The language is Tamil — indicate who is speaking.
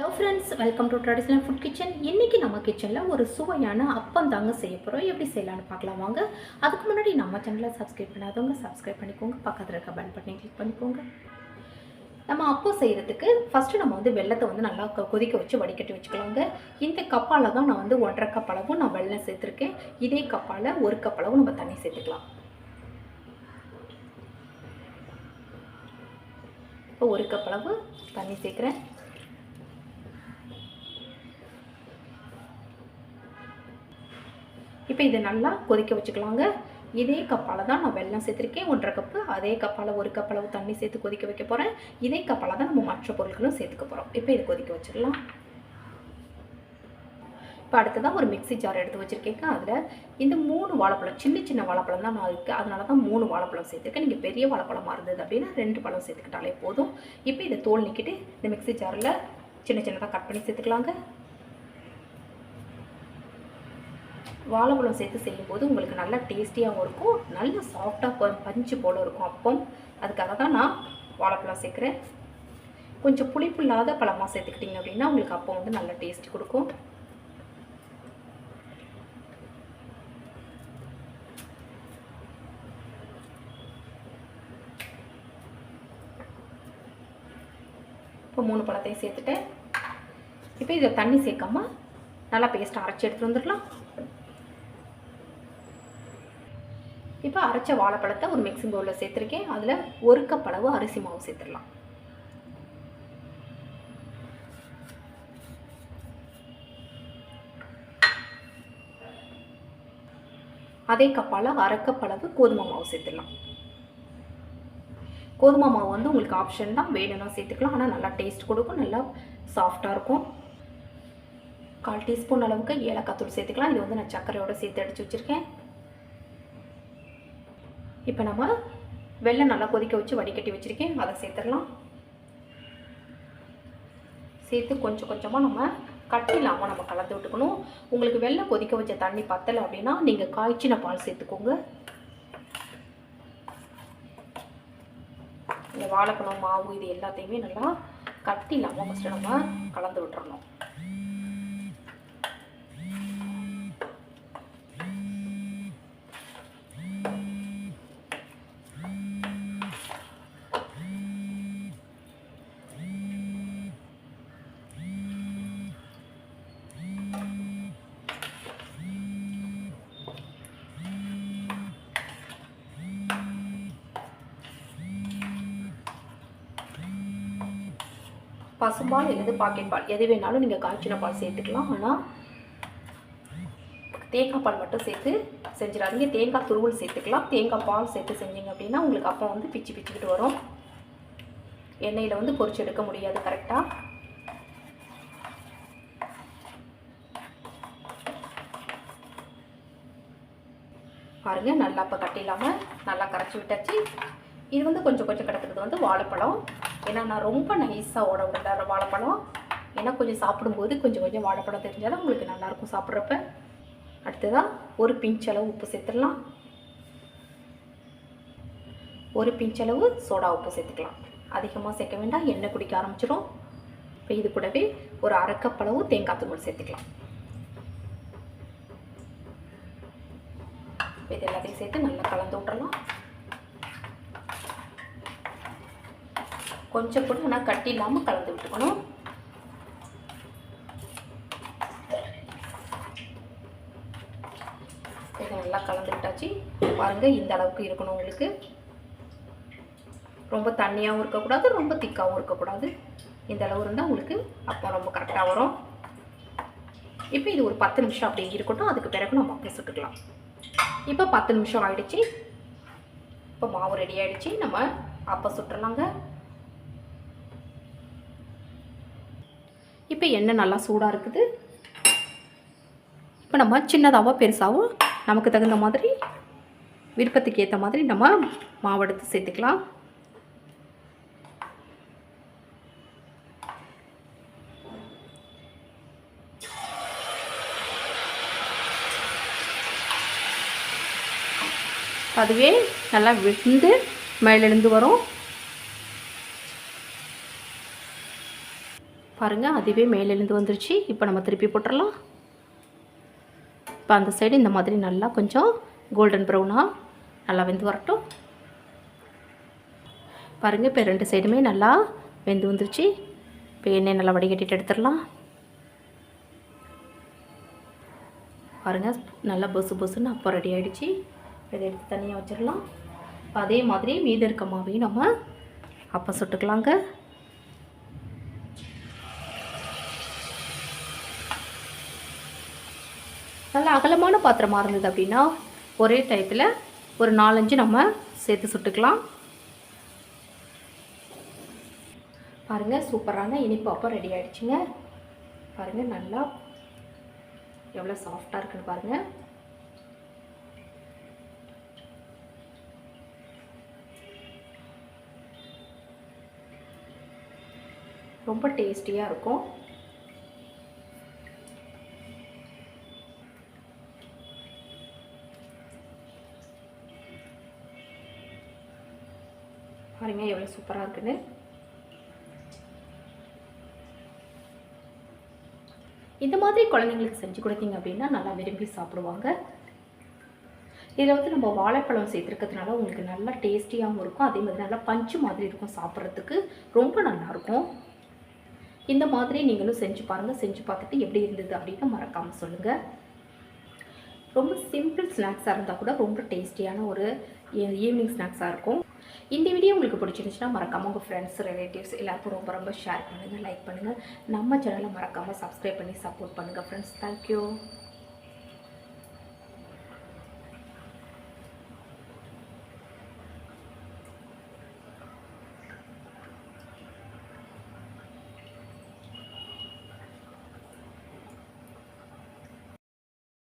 Speaker 1: Hello friends welcome to traditional food kitchen இன்றைக்கி நம்ம கிச்சனில் ஒரு சுவையான அப்பம் தாங்க செய்ய போகிறோம் எப்படி செய்யலாம்னு பார்க்கலாம் வாங்க. அதுக்கு முன்னாடி நம்ம சேனலை சப்ஸ்கிரைப் பண்ணாதவங்க சப்ஸ்கிரைப் பண்ணிக்கோங்க. பக்கத்தில் இருக்க பெல் பட்டனை கிளிக் பண்ணிக்கோங்க. நம்ம அப்பம் செய்கிறதுக்கு ஃபஸ்ட்டு நம்ம வந்து வெள்ளத்தை வந்து நல்லா கொதிக்க வச்சு வடிகட்டி வச்சுக்கலாங்க. இந்த கப்பால் தான் நான் வந்து ஒன்றரை கப் அளவும் நான் வெள்ளம் சேர்த்துருக்கேன். இதே கப்பால் ஒரு கப் அளவு நம்ம தண்ணி சேர்த்துக்கலாம். இப்போ ஒரு கப் அளவு தண்ணி சேர்க்குறேன். இப்போ இதை நல்லா கொதிக்க வச்சுக்கலாங்க. இதே கப்பால் தான் நான் வெள்ளம் சேர்த்துருக்கேன். ஒன்றரை கப்பு. அதே கப்பால் ஒரு கப் அளவு தண்ணி சேர்த்து கொதிக்க வைக்க போகிறேன் இதே கப்பால் தான் நம்ம மற்ற பொருட்களும் சேர்த்துக்க போகிறோம் இப்போ இதை கொதிக்க வச்சிடலாம். இப்போ அடுத்ததான் ஒரு மிக்ஸி ஜார் எடுத்து வச்சுருக்கேங்க. அதில் இந்த மூணு வாழைப்பழம் சின்ன சின்ன வாழைப்பழம் தான் நான் இருக்குது அதனால தான் மூணு வாழைப்பழம் சேர்த்துருக்கேன். நீங்கள் பெரிய வாழைப்பழமாக இருந்தது அப்படின்னா ரெண்டு பழம் சேர்த்துக்கிட்டாலே போதும். இப்போ இதை தோல் நிற்கிட்டு இந்த மிக்ஸி ஜாரில் சின்ன சின்னதாக கட் பண்ணி சேர்த்துக்கலாங்க. வாழைப்பழம் சேர்த்து செய்யும்போது உங்களுக்கு நல்லா டேஸ்டியாகவும் இருக்கும். நல்ல சாஃப்டாக பஞ்சு போல் இருக்கும். அப்பம் அதுக்காக தான் நான் வாழைப்பழம் சேர்க்குறேன். கொஞ்சம் புளிப்பு இல்லாத பழமாக சேர்த்துக்கிட்டிங்க அப்படின்னா உங்களுக்கு அப்பம் வந்து நல்ல டேஸ்ட் கொடுக்கும். இப்போ மூணு பழத்தையும் சேர்த்துட்டேன். இப்போ இதை தண்ணி சேர்க்காம நல்லா பேஸ்ட் அரைச்சி எடுத்துகிட்டு வந்துடலாம். இப்போ அரைச்ச வாழைப்பழத்தை ஒரு மிக்சிங் பவுலில் சேர்த்துருக்கேன். அதில் ஒரு கப் அளவு அரிசி மாவு சேர்த்துடலாம். அதே கப்பால் அரை கப் அளவு கோதுமை மாவு சேர்த்துடலாம். கோதுமை மாவு வந்து உங்களுக்கு ஆப்ஷன் தான். வேணும்னா சேர்த்துக்கலாம். ஆனால் நல்லா டேஸ்ட் கொடுக்கும். நல்லா சாஃப்டாக இருக்கும். கால் டீஸ்பூன் அளவுக்கு ஏலக்காய் தூள் சேர்த்துக்கலாம். இது வந்து நான் சர்க்கரையோடு சேர்த்து அடித்து வச்சுருக்கேன். இப்போ நம்ம வெள்ளம் நல்லா கொதிக்க வச்சு வடிகட்டி வச்சுருக்கேன். அதை சேர்த்துடலாம். சேர்த்து கொஞ்சம் கொஞ்சமாக நம்ம கட்டி இல்லாமல் நம்ம கலந்து விட்டுக்கணும். உங்களுக்கு வெள்ளை கொதிக்க வச்ச தண்ணி பத்தலை அப்படின்னா நீங்கள் காய்ச்சின பால் சேர்த்துக்கோங்க. இந்த வாழைப்பழம் மாவு இது எல்லாத்தையுமே நல்லா கட்டி இல்லாமல் ஃபஸ்ட்டு நம்ம கலந்து விட்டுறணும். பசும்பால் இல்லது பாக்கெட் பால் எது வேணாலும் நீங்கள் காய்ச்சின பால் சேர்த்துக்கலாம். ஆனால் தேங்காய் பால் மட்டும் சேர்த்து செஞ்சிடாதீங்க. தேங்காய் துருவல் சேர்த்துக்கலாம். தேங்காய் பால் சேர்த்து செஞ்சீங்க அப்படின்னா உங்களுக்கு அப்போ வந்து பிச்சு பிச்சுக்கிட்டு வரும். எண்ணெயில் வந்து பொறிச்சு எடுக்க முடியாது கரெக்டாக பாருங்க நல்லா இப்போ கட்டிலாமல் நல்லா கரைச்சி விட்டாச்சு. இது வந்து கொஞ்சம் கொஞ்சம் கிடக்கிறது வந்து வாழைப்பழம். ஏன்னா நான் ரொம்ப நைஸாக ஓட விடல வாழைப்பழம் ஏன்னா கொஞ்சம் சாப்பிடும்போது கொஞ்சம் கொஞ்சம் வாழைப்பழம் தெரிஞ்சால் தான் உங்களுக்கு நல்லாயிருக்கும் சாப்பிட்றப்ப. அடுத்ததாக ஒரு பிஞ்ச் அளவு உப்பு சேர்த்துடலாம். ஒரு பிஞ்ச் அளவு சோடா உப்பு சேர்த்துக்கலாம். அதிகமாக சேர்க்க வேண்டாம் எண்ணெய் குடிக்க ஆரம்பிச்சிடும் இப்போ இது கூடவே ஒரு அரை அளவு தேங்காய் தூள் சேர்த்துக்கலாம். இது எல்லாத்தையும் சேர்த்து நல்லா கலந்து விட்றலாம் கொஞ்சம் கூட ஆனால் கட்டி இல்லாமல் கலந்து விட்டுக்கணும். நல்லா கலந்து விட்டாச்சு. பாருங்கள் இந்த அளவுக்கு இருக்கணும் உங்களுக்கு. ரொம்ப தண்ணியாகவும் இருக்கக்கூடாது ரொம்ப திக்காகவும் இருக்கக்கூடாது. இந்த அளவு இருந்தால் உங்களுக்கு அப்போ ரொம்ப கரெக்டாக வரும். இப்போ இது ஒரு பத்து நிமிஷம் அப்படி இருக்கட்டும். அதுக்கு பிறகு நம்ம அப்படியே சுட்டுக்கலாம் இப்போ பத்து நிமிஷம் ஆயிடுச்சு. இப்போ மாவு ரெடி ஆகிடுச்சு நம்ம அப்போ சுட்டுறலாங்க இப்போ எண்ணெய் நல்லா சூடாக இருக்குது. இப்போ நம்ம சின்னதாகவோ பெருசாகவோ நமக்கு தகுந்த மாதிரி விருப்பத்துக்கு ஏற்ற மாதிரி நம்ம மாவெடுத்து சேர்த்துக்கலாம். அதுவே நல்லா வெந்து மேலெழுந்து வரும். பாருங்கள் அதுவே மேலேருந்து வந்துருச்சு. இப்போ நம்ம திருப்பி போட்டுடலாம் இப்போ அந்த சைடு இந்த மாதிரி நல்லா கொஞ்சம் கோல்டன் ப்ரௌனாக நல்லா வெந்து வரட்டும். பாருங்கள் இப்போ ரெண்டு சைடுமே நல்லா வெந்து வந்துருச்சு. இப்போ எண்ணெய் நல்லா வடிகட்டிட்டு எடுத்துடலாம். பாருங்கள் நல்லா பொசு பொசுன்னு அப்போ ரெடி ஆகிடுச்சு இதை எடுத்து தனியாக வச்சிடலாம். அதே மாதிரி மீதி இருக்க மாவையும் நம்ம அப்போ சுட்டுக்கலாங்க. நல்லா அகலமான பாத்திரமாக இருந்தது அப்படின்னா ஒரே டயத்தில் ஒரு நாலஞ்சு நம்ம சேர்த்து சுட்டுக்கலாம். பாருங்கள் சூப்பரான இனிப்பு அப்போ ரெடி ஆகிடுச்சுங்க பாருங்கள் நல்லா எவ்வளோ சாஃப்டாக இருக்குன்னு பாருங்கள் ரொம்ப டேஸ்டியாக இருக்கும். பாருங்க எவ்வளோ சூப்பராக இருக்குன்னு. இந்த மாதிரி குழந்தைங்களுக்கு செஞ்சு கொடுத்தீங்க அப்படின்னா நல்லா விரும்பி சாப்பிடுவாங்க. இதில் வந்து நம்ம வாழைப்பழம் சேர்த்துருக்கிறதுனால உங்களுக்கு நல்லா டேஸ்டியாகவும் இருக்கும். அதே மாதிரி நல்லா பஞ்சு மாதிரி இருக்கும் சாப்பிட்றதுக்கு. ரொம்ப நல்லாயிருக்கும் இந்த மாதிரி நீங்களும் செஞ்சு பாருங்கள் செஞ்சு பார்த்துட்டு எப்படி இருந்தது அப்படின்னு மறக்காமல் சொல்லுங்கள் ரொம்ப சிம்பிள் ஸ்நாக்ஸாக இருந்தால் கூட ரொம்ப டேஸ்டியான ஒரு ஈவினிங் ஸ்நாக்ஸாக இருக்கும். இந்த வீடியோ உங்களுக்கு பிடிச்சிருந்துச்சுன்னா மறக்காமல் உங்கள் ஃப்ரெண்ட்ஸ் ரிலேட்டிவ்ஸ் எல்லாருக்கும் ரொம்ப ரொம்ப ஷேர் பண்ணுங்கள் லைக் பண்ணுங்கள் நம்ம சேனலை மறக்காமல் சப்ஸ்கிரைப் பண்ணி சப்போர்ட் பண்ணுங்கள் ஃப்ரெண்ட்ஸ் தேங்க்யூ